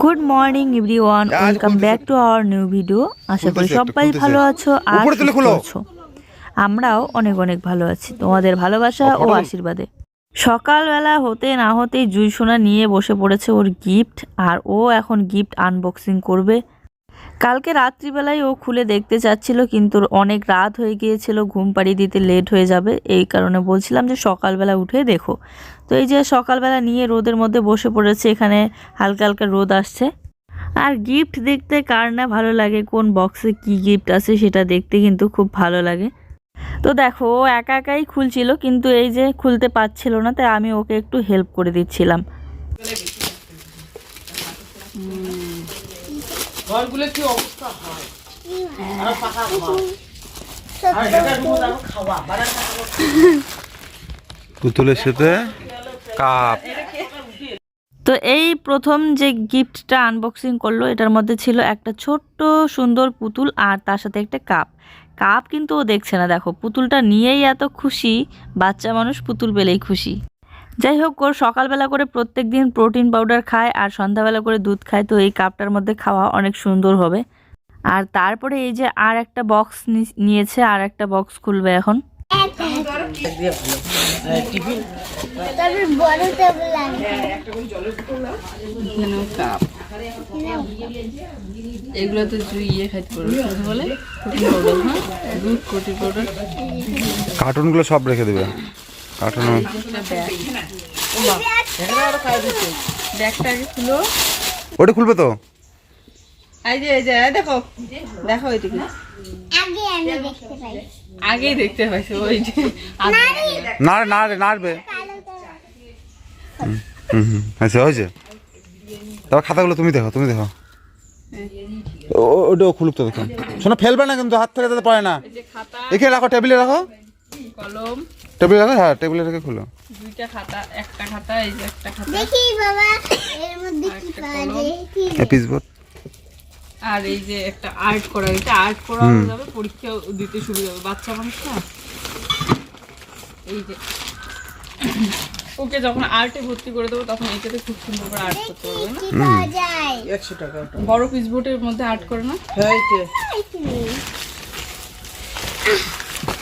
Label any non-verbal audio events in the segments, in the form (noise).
Good morning everyone welcome. Back to our new video আশা করি সবাই ভালো আছো আর। আছো। আমরাও অনেক অনেক ভালো আছি। তোমাদের ভালোবাসা ও আশীর্বাদে। সকালবেলা হতে না হতেই জুই সোনা নিয়ে বসে পড়েছে ওর গিফট আর ও এখন গিফট আনবক্সিং করবে। কালকে রাত্রিবেলায় ও খুলে দেখতে চাচ্ছিল কিন্তু অনেক রাত হয়ে গিয়েছিল ঘুম পাড়িয়ে দিতে লেট হয়ে যাবে। এই কারণে বলছিলাম যে সকালবেলা উঠে দেখো। তো এই যে সকালবেলা নিয়ে রোদের মধ্যে বসে পড়েছে এখানে হালকা হালকা রোদ আসছে। আর গিফট দেখতে কার না ভালো লাগে কোন বক্সে কি গিফট আছে সেটা দেখতে কিন্তু খুব ভালো লাগে। তো দেখো ও একা একাই খুলছিল কিন্তু এই যে খুলতে পারছিল না তাই আমি ওকে একটু হেল্প করে দিচ্ছিলাম। ঘরগুলো কি অবস্থা হয়? আর পাকা ঘর। আর এটা মধ্যে খাওয়া বারান্দা পুতুলের সাথে কাপ। তো এই প্রথম যে গিফটটা আনবক্সিং করল এটার মধ্যে ছিল একটা ছোট্ট সুন্দর পুতুল আর তার সাথে একটা কাপ। কাপ কিন্তু ও দেখছে না দেখো। পুতুলটা নিয়েই এত খুশি বাচ্চা মানুষ পুতুল পেলেই খুশি। যাই হোক ওর সকালবেলা করে প্রত্যেক দিন প্রোটিন পাউডার খায় আর সন্ধ্যাবেলা করে দুধ খায়, তো এই কাপটার মধ্যে খাওয়া অনেক সুন্দর হবে। আর তারপরে এই যে আর একটা বক্স নিয়েছে, আর একটা বক্স খুলবে এখন। পাউডার কার্টুনগুলো সব রেখে দেবে। দিচ্ছে ব্যাগটা আগে খুলো ওটা খুলবে তো? এই যে এই যে দেখো দেখো এদিকে আগে আমি দেখতে পাই আগেই দেখতে পাইছো ওই যে নাড়বে। হুম হুম আচ্ছা হয়েছে তারপর খাতাগুলো তুমি দেখো তুমি দেখো। ও- ও- ওটাও খুলুক তো দেখো। শোনো ফেলবে না কিন্তু হাত থেকে যাতে পড়ে না। এখানে রাখো টেবিলে রাখো। কলম। টেবিলে রাখো হ্যাঁ টেবিলে রেখে খুলো। দুইটা খাতা একটা খাতা এই যে একটা খাতা। দেখি বাবা এর মধ্যে কি পাওয়া যায়? বোর্ড। আর এই যে একটা আর্ট করা এটা আর্ট করা। যাবে পরীক্ষা দিতে শুরু যাবে বাচ্চা মানুষ না? এই যে। ওকে যখন আর্টে ভর্তি করে দেবো তখন এটাতে খুব সুন্দর করে আর্ট করতে পারবে না? একশো টাকা ওটা। বড় পিস বোর্ডের মধ্যে আর্ট করে না? হ্যাঁ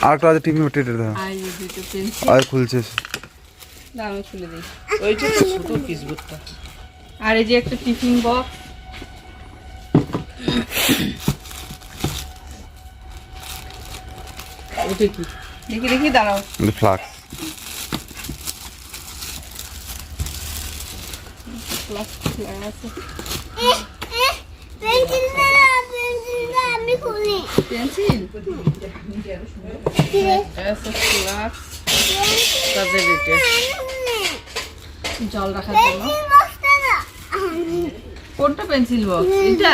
আর একটা আছে টিভি টেটে দেখো আর খুলছে। আমি খুলে দিই। ওইটা তো ছোট পিস বুটটা আর এই যে একটা টিফিন বক্স ওইটা কি? দেখি দেখি দাঁড়াও। ফ্লাক্স আছে পেন্সিল দাও পেন্সিল দাও আমি খুলি পেন্সিল কাজের এটা জল রাখার জন্য কোনটা পেন্সিল বক্স? এটা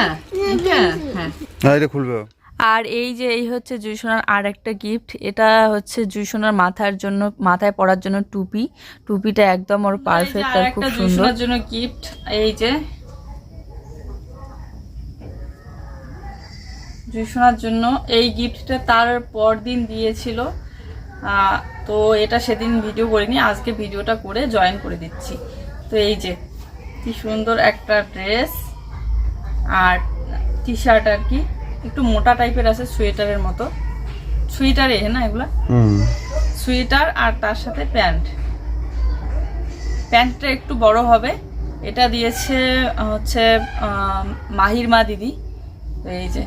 এটা হ্যাঁ। হ্যাঁ এটা খুলবে আর এই যে এই হচ্ছে জুইসোনার আর একটা গিফট এটা হচ্ছে জুইসোনার মাথার জন্য মাথায় পরার জন্য টুপি। টুপিটা একদম ওর পারফেক্ট আর খুব সুন্দর। জন্য গিফট এই যে জুসোনার জন্য এই গিফটটা তার পরদিন দিয়েছিল। তো এটা সেদিন ভিডিও করিনি আজকে ভিডিওটা করে জয়েন করে দিচ্ছি। তো এই যে কি সুন্দর একটা ড্রেস আর টি শার্ট আর কি একটু মোটা টাইপের আছে সোয়েটারের মতো। সোয়েটারে না এগুলা? সোয়েটার আর তার সাথে প্যান্ট। প্যান্টটা একটু বড় হবে। এটা দিয়েছে হচ্ছে মাহির মা দিদি। তো এই যে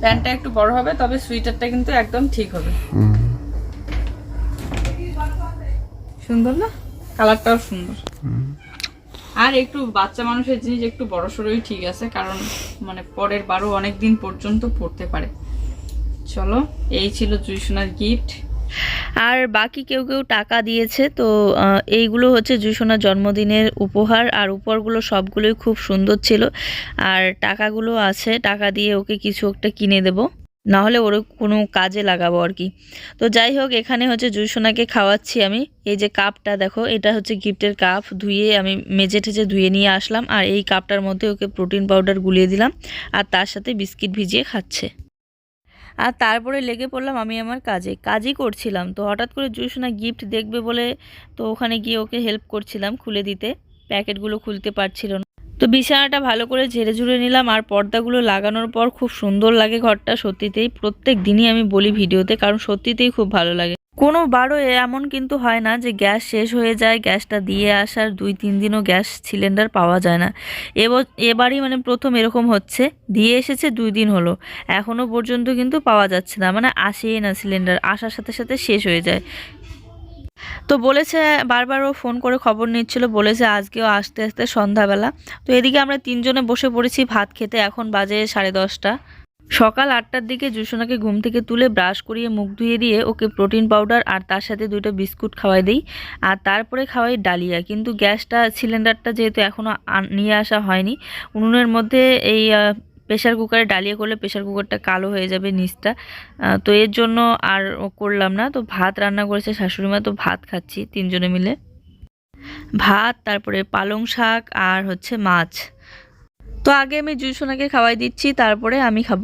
প্যান্টটা একটু বড় হবে, তবে সুইটারটা কিন্তু একদম ঠিক হবে। সুন্দর না? কালারটাও সুন্দর। আর একটু বাচ্চা মানুষের জিনিস একটু বড় সড়োই ঠিক আছে, কারণ মানে পরের বারও অনেক দিন পর্যন্ত পড়তে পারে। চলো, এই ছিল জুইসোনার গিফট আর বাকি কেউ কেউ টাকা দিয়েছে, তো এইগুলো হচ্ছে জুইসোনার জন্মদিনের উপহার, আর উপহারগুলো সবগুলোই খুব সুন্দর ছিল। আর টাকাগুলো আছে, টাকা দিয়ে ওকে কিছু একটা কিনে দেবো। না হলে ওর কোনো কাজে লাগাবো আর কি। তো যাই হোক, এখানে হচ্ছে জুইসোনাকে খাওয়াচ্ছি আমি। এই যে কাপটা দেখো, এটা হচ্ছে গিফটের কাপ। ধুয়ে আমি মেজে ঠেজে ধুয়ে নিয়ে আসলাম, আর এই কাপটার মধ্যে ওকে প্রোটিন পাউডার গুলিয়ে দিলাম, আর তার সাথে বিস্কিট ভিজিয়ে খাচ্ছে। আর তারপরে লেগে পড়লাম আমি আমার কাজে। কাজই করছিলাম তো হঠাৎ করে জুসোনা গিফট দেখবে বলে তো ওখানে গিয়ে ওকে হেল্প করছিলাম খুলে দিতে। প্যাকেটগুলো খুলতে পারছিল না। তো বিছানাটা ভালো করে ঝেড়ে ঝুড়ে নিলাম আর পর্দাগুলো লাগানোর পর খুব সুন্দর লাগে ঘরটা সত্যিতেই। প্রত্যেক দিনই আমি বলি ভিডিওতে কারণ সত্যিতেই খুব ভালো লাগে। কোনো বারো এমন কিন্তু হয় না যে গ্যাস শেষ হয়ে যায়, গ্যাসটা দিয়ে আসার দুই, তিন দিনও গ্যাস সিলিন্ডার পাওয়া যায় না। এব- এবারই মানে প্রথম এরকম হচ্ছে, দিয়ে এসেছে দুই দিন হলো। এখনও পর্যন্ত কিন্তু পাওয়া যাচ্ছে না মানে আসেই না সিলিন্ডার, আসার সাথে সাথে শেষ হয়ে যায়। তো বলেছে, বারবার ও ফোন করে খবর নিচ্ছিল, বলেছে আজকেও আসতে আসতে সন্ধ্যাবেলা। তো এদিকে আমরা তিনজনে বসে পড়েছি ভাত খেতে, এখন বাজে সাড়ে দশটা। সকাল আটটার দিকে জুসোনাকে ঘুম থেকে তুলে ব্রাশ করিয়ে মুখ ধুয়ে দিয়ে ওকে প্রোটিন পাউডার আর তার সাথে দুটো বিস্কুট খাওয়াই দিই, আর তারপরে খাওয়াই ডালিয়া। কিন্তু গ্যাসটা, সিলিন্ডারটা যেহেতু এখনও নিয়ে আসা হয়নি, উনুনের মধ্যে এই প্রেশার কুকারে ডালিয়া করলে প্রেশার কুকারটা কালো হয়ে যাবে নিচটা। তো এর জন্য আর করলাম না। তো ভাত রান্না করেছে শাশুড়ি মা, তো ভাত খাচ্ছি তিনজনে মিলে। ভাত, তারপরে পালং শাক আর হচ্ছে মাছ। তো আগে আমি জুসোনাকে খাওয়াই দিচ্ছি, তারপরে আমি খাব।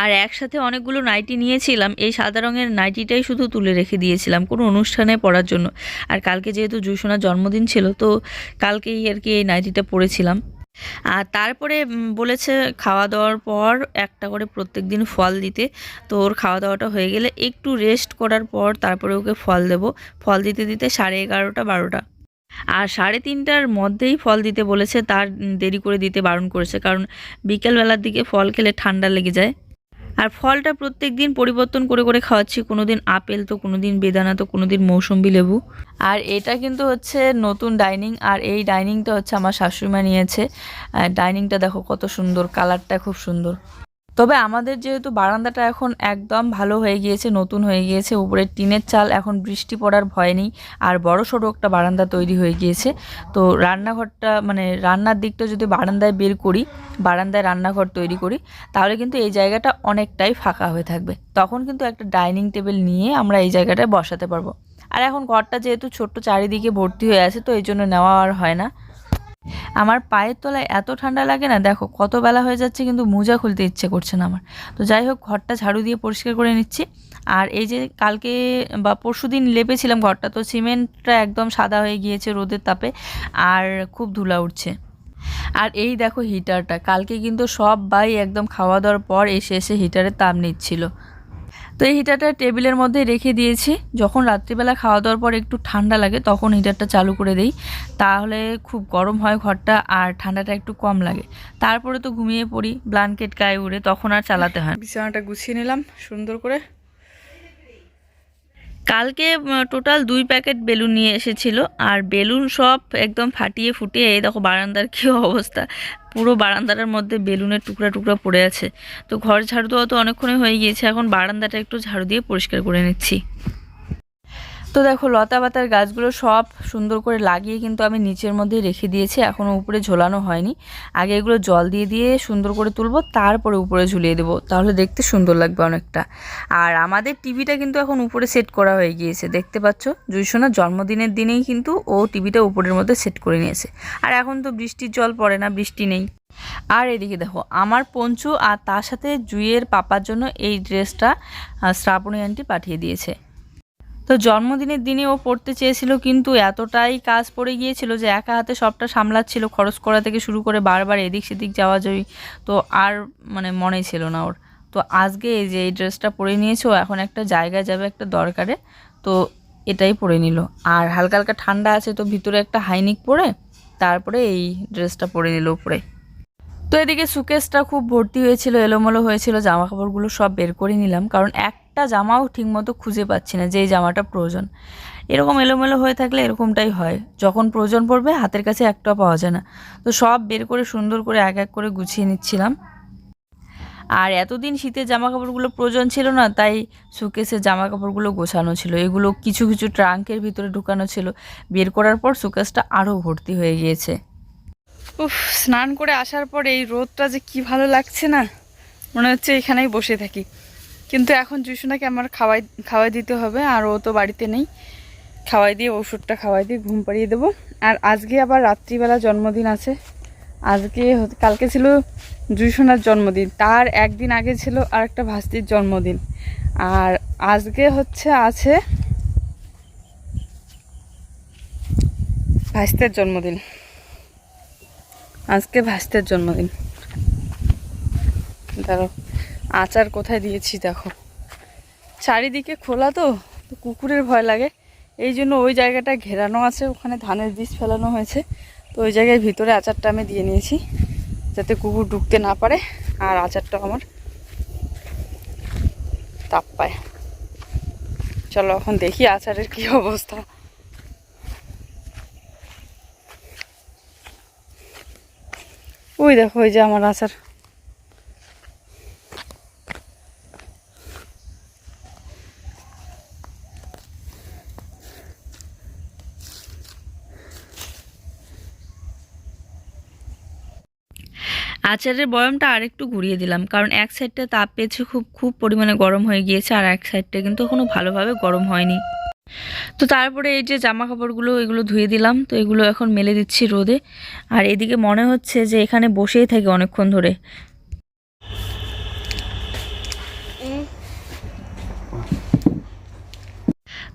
আর একসাথে অনেকগুলো নাইটি নিয়েছিলাম, এই সাদা রঙের নাইটিটাই শুধু তুলে রেখে দিয়েছিলাম কোনো অনুষ্ঠানে পরার জন্য। আর কালকে যেহেতু জুসোনার জন্মদিন ছিল, তো কালকেই আর কি এই নাইটিটা পরেছিলাম। আর তারপরে বলেছে খাওয়া দাওয়ার পর একটা করে প্রত্যেক দিন ফল দিতে। তো ওর খাওয়া দাওয়াটা হয়ে গেলে একটু রেস্ট করার পর তারপরে ওকে ফল দেব। ফল দিতে দিতে সাড়ে এগারোটা, বারোটা। আর সাড়ে তিনটার মধ্যেই ফল দিতে বলেছে, তার দেরি করে দিতে বারণ করেছে, কারণ বিকেলবেলার দিকে ফল খেলে ঠান্ডা লেগে যায়। আর ফলটা প্রত্যেক দিন পরিবর্তন করে করে খাওয়াচ্ছি কোনো দিন আপেল তো কোনো দিন বেদানা তো কোনো দিন মৌসম্বি লেবু। আর এটা কিন্তু হচ্ছে নতুন ডাইনিং, আর এই ডাইনিংটা হচ্ছে আমার শাশুড়িমা নিয়েছে। ডাইনিংটা দেখো কত সুন্দর, কালারটা খুব সুন্দর। তবে আমাদের যেহেতু বারান্দাটা এখন একদম ভালো হয়ে গিয়েছে, নতুন হয়ে গিয়েছে উপরে টিনের চাল এখন বৃষ্টি পড়ার ভয় নেই, আর বড় সড়ো একটা বারান্দা তৈরি হয়ে গিয়েছে। তো রান্নাঘরটা মানে রান্নার দিকটা যদি বারান্দায় বের করি, বারান্দায় রান্নাঘর তৈরি করি, তাহলে কিন্তু এই জায়গাটা অনেকটাই ফাঁকা হয়ে থাকবে। তখন কিন্তু একটা ডাইনিং টেবিল নিয়ে আমরা এই জায়গাটায় বসাতে পারব। আর এখন ঘরটা যেহেতু ছোট্ট চারিদিকে ভর্তি হয়ে আছে, তো এই জন্য নেওয়া আর হয় না। আমার পায়ের তলায় এত ঠান্ডা লাগে না, দেখো কত বেলা হয়ে যাচ্ছে কিন্তু মোজা খুলতে ইচ্ছে করছে না আমার। তো যাই হোক, ঘরটা ঝাড়ু দিয়ে পরিষ্কার করে নিচ্ছি। আর এই যে কালকে বা পরশু দিন লেপেছিলাম ঘরটা, তো সিমেন্টটা একদম সাদা হয়ে গিয়েছে রোদের তাপে আর খুব ধুলা উঠছে। আর এই দেখো হিটারটা কালকে কিন্তু সব বাই একদম খাওয়া দাওয়ার পর এসে এসে হিটারের তাপ নিচ্ছিল। তো এই হিটারটা টেবিলের মধ্যে রেখে দিয়েছি। যখন রাত্রিবেলা খাওয়া দাওয়ার পর একটু ঠান্ডা লাগে, তখন হিটারটা চালু করে দেই। তাহলে খুব গরম হয় ঘরটা আর ঠান্ডাটা একটু কম লাগে। তারপরে তো ঘুমিয়ে পড়ি ব্ল্যাঙ্কেট গায়ে উড়ে তখন আর চালাতে হয় বিছানাটা গুছিয়ে নিলাম সুন্দর করে। কালকে টোটাল দুই প্যাকেট বেলুন নিয়ে এসেছিল। আর বেলুন সব একদম ফাটিয়ে ফুটিয়ে, এই দেখো বারান্দার কী অবস্থা। পুরো বারান্দাটার মধ্যে বেলুনের টুকরা টুকরা পড়ে আছে। তো ঘর ঝাড়ু দেওয়া তো অনেকক্ষণই হয়ে গিয়েছে। এখন বারান্দাটা একটু ঝাড়ু দিয়ে পরিষ্কার করে নিচ্ছি। তো দেখো লতা পাতার গাছগুলো সব সুন্দর করে লাগিয়ে কিন্তু আমি নিচের মধ্যেই রেখে দিয়েছি। এখনও উপরে ঝোলানো হয়নি। আগে এগুলো জল দিয়ে দিয়ে সুন্দর করে তুলবো, তারপরে উপরে ঝুলিয়ে দেবো। তাহলে দেখতে সুন্দর লাগবে অনেকটা। আর আমাদের টিভিটা কিন্তু এখন উপরে সেট করা হয়ে গিয়েছে। দেখতে পাচ্ছ? জুইসোনার জন্মদিনের দিনেই কিন্তু ও টিভিটা উপরের মধ্যে সেট করে নিয়েছে। আর এখন তো বৃষ্টির জল পড়ে না, বৃষ্টি নেই। আর এদিকে দেখো, আমার পঞ্চু আর তার সাথে জুইয়ের পাপার জন্য এই ড্রেসটা শ্রাবণী আন্টি পাঠিয়ে দিয়েছে। তো জন্মদিনের দিনে ও পড়তে চেয়েছিল, কিন্তু এতটাই কাজ পড়ে গিয়েছিল যে একা হাতে সবটা সামলাচ্ছিল, খরচ করা থেকে শুরু করে বারবার এদিক সেদিক যাওয়া যাই তো আর মানে মনে ছিল না ওর। তো আজকে এই যে এই ড্রেসটা পরে নিয়েছে এখন একটা জায়গায় যাবে, একটা দরকারে, তো এটাই পরে নিল। আর হালকা হালকা ঠান্ডা আছে, তো ভিতরে একটা হাইনিক পরে তারপরে এই ড্রেসটা পরে নিল উপরে। তো এদিকে সুকেসটা খুব ভর্তি হয়েছিল, এলোমেলো হয়েছিল জামা কাপড়গুলো সব বের করে নিলাম, কারণ একটা জামাও ঠিকমতো খুঁজে পাচ্ছি না যে জামাটা প্রয়োজন। এরকম এলোমেলো হয়ে থাকলে এরকমটাই হয়। যখন প্রয়োজন পড়বে, হাতের কাছে একটাও পাওয়া যায় না। তো সব বের করে, সুন্দর করে এক এক করে গুছিয়ে নিচ্ছিলাম। আর এতদিন শীতের জামা কাপড়গুলো প্রয়োজন ছিল না, তাই সুকেসের জামা কাপড়গুলো গোছানো ছিল। এগুলো কিছু কিছু ট্রাঙ্কের ভিতরে ঢুকানো ছিল। বের করার পর সুকেসটা আরও ভর্তি হয়ে গিয়েছে। উফ, স্নান করে আসার পর এই রোদটা যে কি ভালো লাগছে না, মনে হচ্ছে এখানেই বসে থাকি। কিন্তু এখন জুসুনাকে আমার খাওয়াই খাওয়াই দিতে হবে, আর ও তো বাড়িতে নেই। খাওয়াই দিয়ে ওষুধটা খাওয়াই দিয়ে ঘুম পাড়িয়ে দেবো। আর আজকে আবার রাত্রিবেলা জন্মদিন আছে। আজকে কালকে ছিল জুসুনার জন্মদিন। তার একদিন আগে ছিল আর একটা ভাস্তির জন্মদিন। আর আজকে হচ্ছে, আছে ভাস্তের জন্মদিন। আজকে ভাস্তের জন্মদিন। ধরো আচার কোথায় দিয়েছি দেখো। চারিদিকে খোলা তো তো কুকুরের ভয় লাগে। এই জন্য ওই জায়গাটা ঘেরানো আছে, ওখানে ধানের বীজ ফেলানো হয়েছে। তো ওই জায়গায় ভিতরে আচারটা আমি দিয়ে নিয়েছি, যাতে কুকুর ঢুকতে না পারে, আর আচারটা আমার তাপ পায়। চলো এখন দেখি আচারের কি অবস্থা। ওই দেখো, ওই যে আমার আচার। আচারের বয়মটা আরেকটু ঘুরিয়ে দিলাম, কারণ এক সাইডটা তাপ পেয়েছে খুব খুব পরিমাণে গরম হয়ে গিয়েছে, আর এক সাইডটা কিন্তু এখনও ভালোভাবে গরম হয়নি। তো তারপরে এই যে জামা কাপড়গুলো এগুলো ধুয়ে দিলাম, তো এগুলো এখন মেলে দিচ্ছি রোদে। আর এদিকে মনে হচ্ছে যে এখানে বসেই থাকে অনেকক্ষণ ধরে।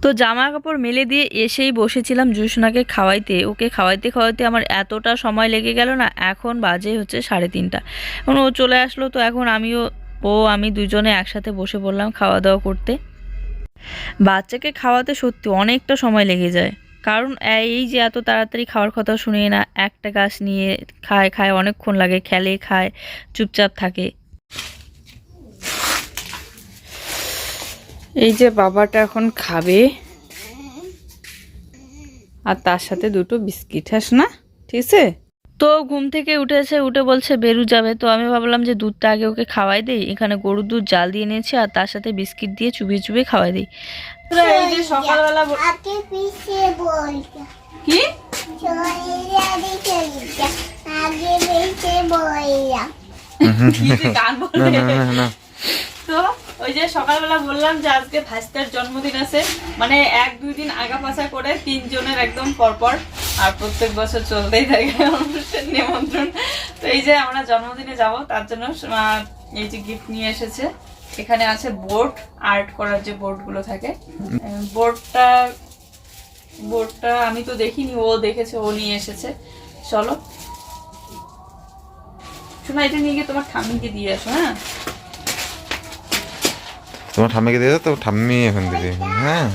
তো জামা কাপড় মেলে দিয়ে এসেই বসেছিলাম জুসনাকে খাওয়াইতে। ওকে খাওয়াইতে খাওয়াইতে আমার এতটা সময় লেগে গেল না, এখন বাজে হচ্ছে সাড়ে তিনটা। এখন ও চলে আসলো, তো এখন আমিও, ও, আমি দুজনে একসাথে বসে পড়লাম খাওয়া দাওয়া করতে। বাচ্চাকে খাওয়াতে সত্যি অনেকটা সময় লেগে যায়। কারণ, এই যে এত তাড়াতাড়ি খাওয়ার কথা শুনে না, একটা গাছ নিয়ে খায় খায়, অনেকক্ষণ লাগে, খেলে, খায়, চুপচাপ থাকে। এই যে বাবাটা এখন খাবে। আর তার সাথে দুটো বিস্কিট হাস না? ঠিক আছে? তো ঘুম থেকে উঠেছে উঠে বলছে বেরু যাবে। তো আমি ভাবলাম যে দুধটা আগে ওকে খাওয়াই দিই। এখানে গরুর দুধ জাল দিয়ে নিয়েছি আর তার সাথে বিস্কিট দিয়ে চুবিয়ে চুবিয়ে খাওয়াই দিই। এই যে সকালবেলা কি? গান বলে। তো ওই যে সকালবেলা বললাম যে আজকে ভাস্তার জন্মদিন আছে মানে এক দুই দিন আগা পাছা করে তিনজনের একদম পরপর, আর প্রত্যেক বছর চলতেই থাকে অনুষ্ঠান, নিমন্ত্রণ। তো এই যে আমরা জন্মদিনে যাব, তার জন্য এই যে গিফট নিয়ে এসেছে। এখানে আছে বোর্ড আর্ট করার যে বোর্ডগুলো থাকে। বোর্ডটা বোর্ডটা আমি তো দেখিনি, ও দেখেছে, ও নিয়ে এসেছে। চলো। শোনা, এটা নিয়ে গিয়ে তোমার ঠাম্মিকে দিয়ে আসো হ্যাঁ? তোমার ঠাম্মিকে দিয়ে দাও তো ঠাম্মি এখন দিদি হ্যাঁ।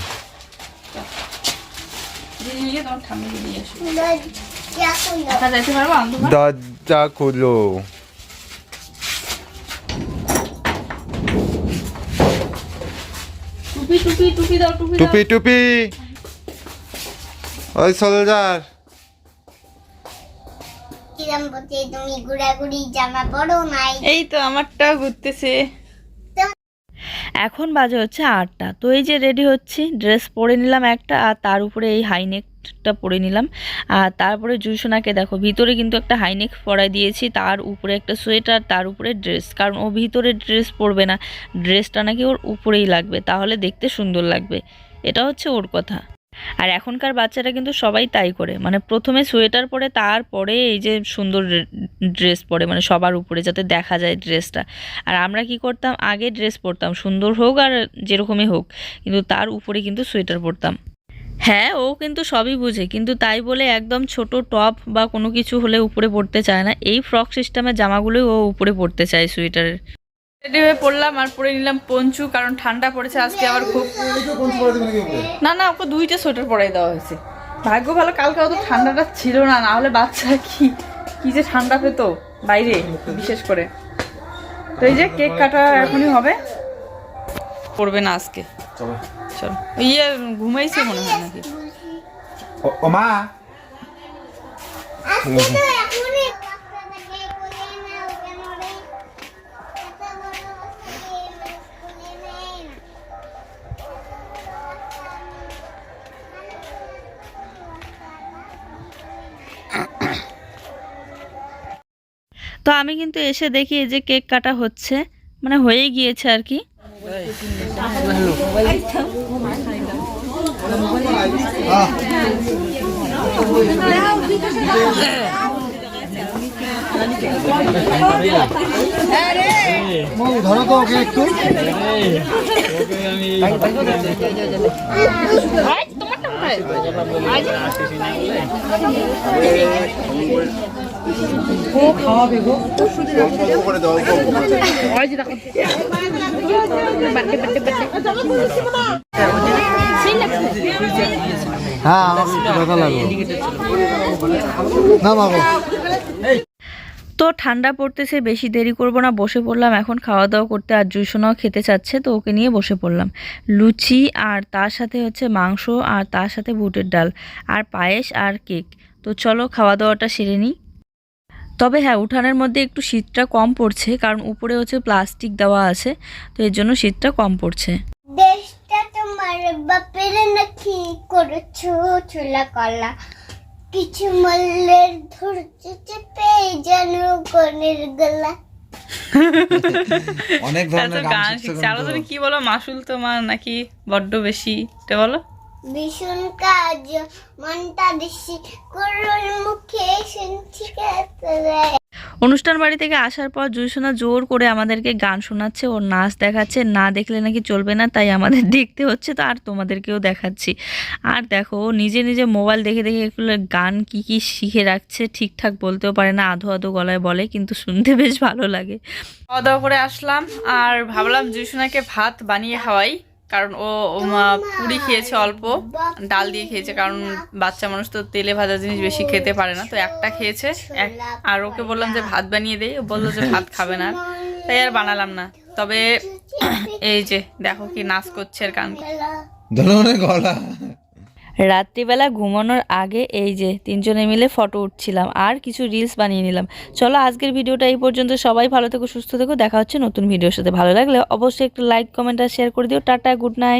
দরজা খুলো। টুপি টুপি টুপি টুপি দাও। টুপি টুপি। ওই সোলজার। তুমি ঘুরাঘুরি জামা পরো নাই? এই তো আমারটা ঘুরতেছে। এখন বাজে হচ্ছে আটটা। তো এই যে রেডি হচ্ছে ড্রেস পরে নিলাম একটা আর তার উপরে এই হাইনেকটা পরে নিলাম। আর তারপরে জুসোনাকে দেখো, ভিতরে কিন্তু একটা হাইনেক পরাই দিয়েছি, তার উপরে একটা সোয়েটার, তার উপরে ড্রেস কারণ ও ভিতরে ড্রেস পরবে না ড্রেসটা নাকি ওর উপরেই লাগবে, তাহলে দেখতে সুন্দর লাগবে। এটা হচ্ছে ওর কথা। আর এখনকার বাচ্চারা কিন্তু সবাই তাই করে। মানে প্রথমে সোয়েটার পরে, তারপরে এই যে সুন্দর ড্রেস পরে মানে সবার উপরে যাতে দেখা যায় ড্রেসটা। আর আমরা কি করতাম? আগে ড্রেস পরতাম, সুন্দর হোক আর যেরকমই হোক, কিন্তু তার উপরে কিন্তু সোয়েটার পরতাম। হ্যাঁ ও কিন্তু সবই বুঝে, কিন্তু তাই বলে একদম ছোট টপ বা কোনো কিছু হলে উপরে পড়তে চায় না। এই ফ্রক সিস্টেমের জামাগুলোই ও উপরে পড়তে চায় সোয়েটারের। রেডি হয়ে পড়লাম আর পরে নিলাম পঞ্চু কারণ ঠান্ডা পড়েছে আজকে আবার খুব না না ওকে দুইটা সোয়েটার পরাই দেওয়া হয়েছে। ভাগ্য ভালো কালকে অত ঠান্ডাটা ছিল না না হলে বাচ্চা কি কি যে ঠান্ডা পেতো বাইরে বিশেষ করে। তো এই যে কেক কাটা এখনই হবে। করবে না আজকে। চলো। ইয়ে ঘুমাইছে মনে হয় নাকি? ও মা। আমি কিন্তু এসে দেখি যে কেক কাটা হচ্ছে মানে হয়ে গিয়েছে আর কি। ও খাওয়াবে গো হ্যাঁ ব্যথা না তো ঠান্ডা পড়তেছে বেশি দেরি করব না বসে পড়লাম। এখন খাওয়া দাওয়া করতে আর জুসোনাও খেতে চাচ্ছে তো ওকে নিয়ে বসে পড়লাম। লুচি আর তার সাথে হচ্ছে মাংস আর তার সাথে বুটের ডাল আর পায়েস আর কেক। তো চলো খাওয়া দাওয়াটা সেরে নিই। তবে হ্যাঁ উঠানের মধ্যে একটু শীতটা কম পড়ছে কারণ উপরে হচ্ছে প্লাস্টিক দেওয়া আছে তো এর জন্য শীতটা কম পড়ছে। দেশটা তোমার বাপের নাকি করেছ চুলা কলা? কিছু মল্লের ধৈর্য চেপে যেন কনের গলা। অনেক ধরনের গান গান শিখছে শিখছে। আরও তুমি কি বলো? মাসুল তোমার নাকি বড্ড বেশি এটা বলো। ভীষণ কাজ মনটা বেশি করুন মুখে শুনছি অনুষ্ঠান বাড়ি থেকে আসার পর জুইসোনা জোর করে আমাদেরকে গান শোনাচ্ছে ওর নাচ দেখাচ্ছে না দেখলে নাকি চলবে না তাই আমাদের (laughs) দেখতে হচ্ছে তো আর তোমাদেরকেও দেখাচ্ছি। আর দেখো ও নিজে নিজে মোবাইল দেখে দেখে এগুলো গান কি কি শিখে রাখছে ঠিকঠাক বলতেও পারে না আধো আধো গলায় বলে কিন্তু শুনতে বেশ ভালো লাগে। খাওয়া দাওয়া করে আসলাম আর ভাবলাম জুইসোনাকে ভাত বানিয়ে খাওয়াই। কারণ ও ও, পুরি খেয়েছে অল্প ডাল দিয়ে খেয়েছে কারণ বাচ্চা মানুষ তো তেলে ভাজা জিনিস বেশি খেতে পারে না তো একটা খেয়েছে এক- আর ওকে বললাম যে ভাত বানিয়ে দেই ও বলল যে ভাত খাবে না তাই আর বানালাম না তবে এই যে দেখো কি নাচ করছে আর গান। গলা। রাত্রিবেলা ঘুমানোর আগে এই যে তিনজনে মিলে ফটো উঠছিলাম আর কিছু রিলস বানিয়ে নিলাম। চলো আজকের ভিডিওটা এই পর্যন্ত। সবাই ভালো থেকো, সুস্থ থেকো। দেখা হচ্ছে নতুন ভিডিওর সাথে। ভালো লাগলে অবশ্যই একটু লাইক কমেন্ট আর শেয়ার করে দিও। Tata good night